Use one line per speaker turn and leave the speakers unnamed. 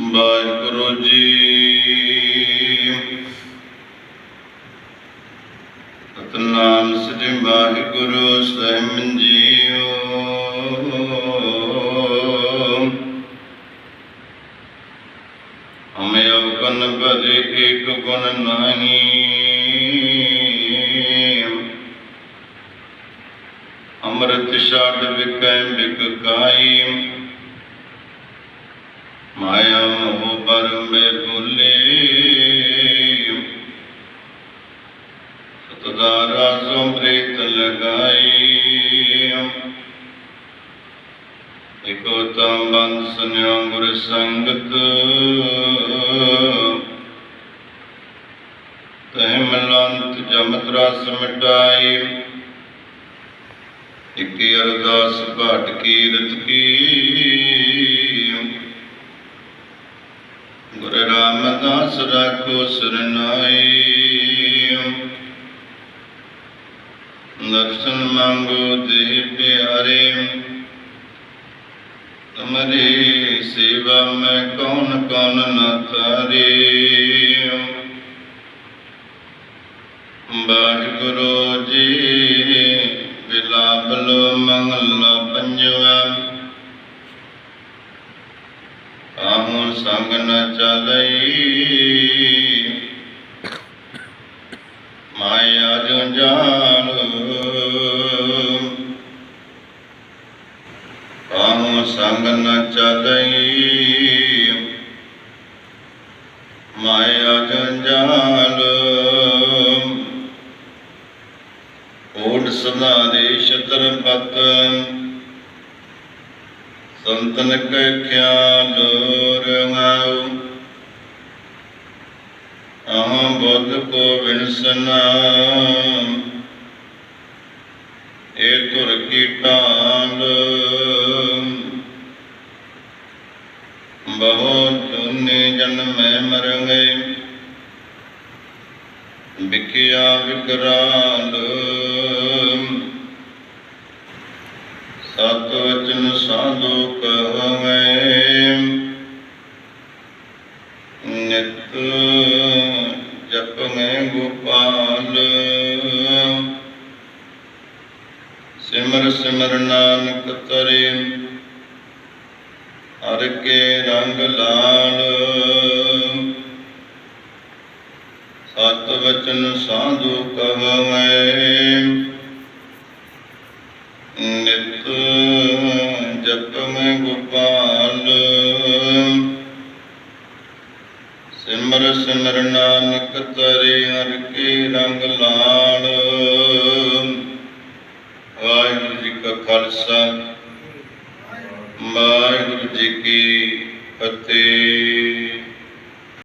ਵਾਹਿਗੁਰੂ ਜੀ। ਸਤਨਾਮ ਸ੍ਰੀ ਵਾਹਿਗੁਰੂ ਸਾਹਿਬ ਜੀਓ। ਹਮੇ ਅਵਗਨ ਭਰੇ ਏਕ ਗੁਣ ਨਾਹੀ। ਅੰਮ੍ਰਿਤ ਛਾੜ ਵਿਕੈ ਬਿਕਕਾਈ ਮਾਇਆ ਮੋਹ ਪਰ ਮੇ ਭੁਲੇ। ਸਤਦਾਰਾ ਸੰਪ੍ਰੀਤ ਲਗਾਈ ਇਕੋ ਤਮ ਬੰਦ ਸੁਨਿਓ ਗੁਰ ਸੰਗਤ। ਤਹਿ ਮਲੰਤ ਜਮਤ ਰਸ ਮਿਟਾਈ ਇਕੀ ਅਰਦਾਸ ਭਾਟ ਕੀਰਤ ਕੀ। ਗੁਰ ਰਾਮਦਾਸ ਰਾਖੋ ਸਰਨਾਈ ਦਰਸ਼ਨ ਮੰਗੋ ਤੇ ਪਿਆਰੇ। ਤੁਮਰੀ ਸੇਵਾ ਮੈਂ ਕੌਣ ਕੌਣ ਨਾ ਤਾਰੇ। ਵਾਹਿਗੁਰੂ ਜੀ, ਵਿਲਾਪ ਲੋ ਮੰਗਲਾ ਪੰਜਵਾ। ਆਹੋ ਸੰਗ ਨ ਚਲਈ। ਮਾਇਆ ਜੰਜਾਲ ਆਹੋ ਸੰਗ ਨ ਚਲਈ। ਮਾਇਆ ਜੰਜਾਲ ਓਟ ਸਦਾ ਦੇ ਛਤਰ ਪਤ। ਸੰਤਨ ਕੈ ਖਿਆਲ ਰੰਗਾਉ ਅਹਾਂ ਬੁੱਧ ਕੋ ਵਿਨਸਨਾ ਏ ਤੁਰ ਕੀ ਟਾਲ ਬਹੁਤ ਤੁਨੇ ਜਨਮੈ ਮਰ ਗਏ ਵਿਕਿਆ ਵਿਕਰਾਲ। ਸਤ ਵਚਨ ਸਾਧੂ ਕਹਵੇਂ। ਨਿਤ ਮੈਂ ਗੋਪਾਲ। ਸਿਮਰ ਸਿਮਰ ਨਾਨਕ ਤਰੇ, ਹਰ ਕੇ ਰੰਗ ਲਾਲ। ਸਤ ਵਚਨ ਸਾਧੂ ਕਹਵੇਂ। ਜਪਵੇਂ ਗੋਪਾਲ। ਸਿਮਰ ਸਿਮਰ ਨਾਨਕ ਤਰੇ ਹਰ ਕੇ ਰੰਗ ਲਾਲ। ਵਾਹਿਗੁਰੂ ਜੀ ਕਾ ਖਾਲਸਾ। ਵਾਹਿਗੁਰੂ ਜੀ ਕੀ ਫਤਿਹ।